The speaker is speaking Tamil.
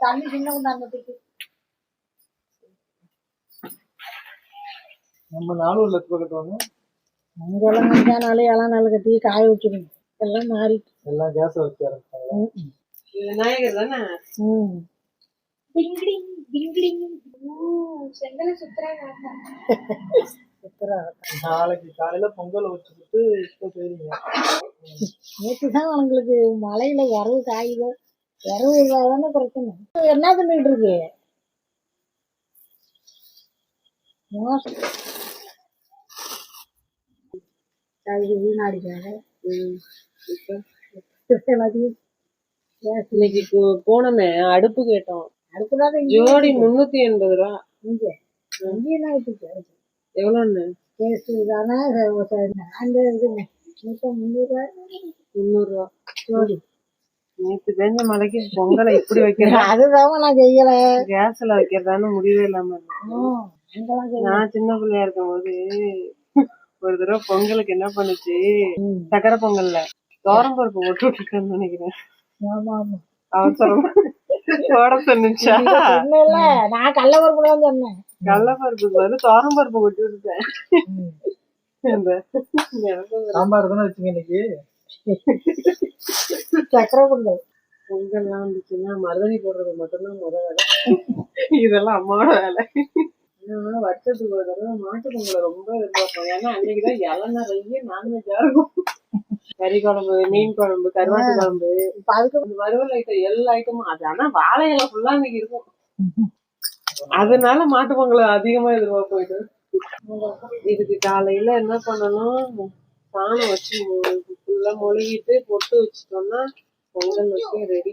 தண்ணி சின்ன குண்டாங்கத்துக்கு நம்ம நானூறு லட்ச ரூபாய் கட்டுவாங்க? அங்கெல்லாம் நாள் இளம் நாள் கட்டி காய வச்சிருங்க எல்லாம் மாறிட்டு எல்லாம் கேஸ் வச்சு ஆரம்பிச்சாங்க விநாயகர் தானே? ம். செங்கல சுத்துறாங்க. சுத்தரா நாளைக்கு காலையில பொங்கல் வச்சுக்கிட்டு இப்போ செய்றீங்க. நேற்று தான் அவங்களுக்கு மழையில வரவு காயுது வரவு இல்லாதானே பிரச்சனை. என்ன பண்ணிட்டு இருக்கு? மோசம் வீணாடிக்காக இன்னைக்கு போனோமே அடுப்பு கேட்டோம். ஜோடி முன்னூத்தி எண்பது ரூபா. இங்கே. இங்கே எவ்வளோன்னு கேஸ் தானே அந்த இதுங்க நூற்றி முந்நூறுரூவா முந்நூறு ரூபா ஜோடி நேத்து பெஞ்ச மழைக்கு பொங்கலை இப்படி வைக்கிறதா? அதுதான் நான் செய்யலை. கேஸ்ல வைக்கிறதான்னு முடிவே இல்லாம. நான் சின்ன பிள்ளையா இருக்கும்போது ஒரு தடவை பொங்கலுக்கு என்ன பண்ணுச்சு. சக்கரை பொங்கல்ல தோரம்பருப்பு போட்டு விட்டுருக்கேன்னு நினைக்கிறேன். ஆமா ஆமா அவசரம். போட சொன்னுச்சா? நான் கடல பருப்பு தான் சொன்னேன். கடலப்பருப்புக்கு பதில் தோரம்பருப்பு கொட்டி விட்டுட்டேன். சாம்பார் தானே வச்சீங்க இன்னைக்கு. சக்கரை பொங்கல். பொங்கல்லாம் வந்துச்சுன்னா மருதணி போடுறது மட்டும்தான் முத வேலை. இதெல்லாம் அம்மாவோட வேலை. வருஷத்துக்கு ஒரு தடவை மாட்டு பொங்கலை ரொம்ப எதிர்பார்ப்போம் ஏன்னா அன்னைக்குதான் இலை நிறைய நான்வெஜ்ஜா இருக்கும். கறி குழம்பு மீன் குழம்பு கருவாட்டு குழம்பு. இப்ப அதுக்கு வறுவல் ஐட்டம் எல்லா ஐட்டமும் அது ஆனா வாழை இலை ஃபுல்லா இன்னைக்கு இருக்கும். அதனால மாட்டு பொங்கலை அதிகமா இதுவா போயிட்டு இதுக்கு காலையில என்ன பண்ணணும்? சாணம் வச்சு ஃபுல்லா மொழுகிட்டு பொட்டு வச்சுட்டோம்னா பொங்கல் வச்சு ரெடி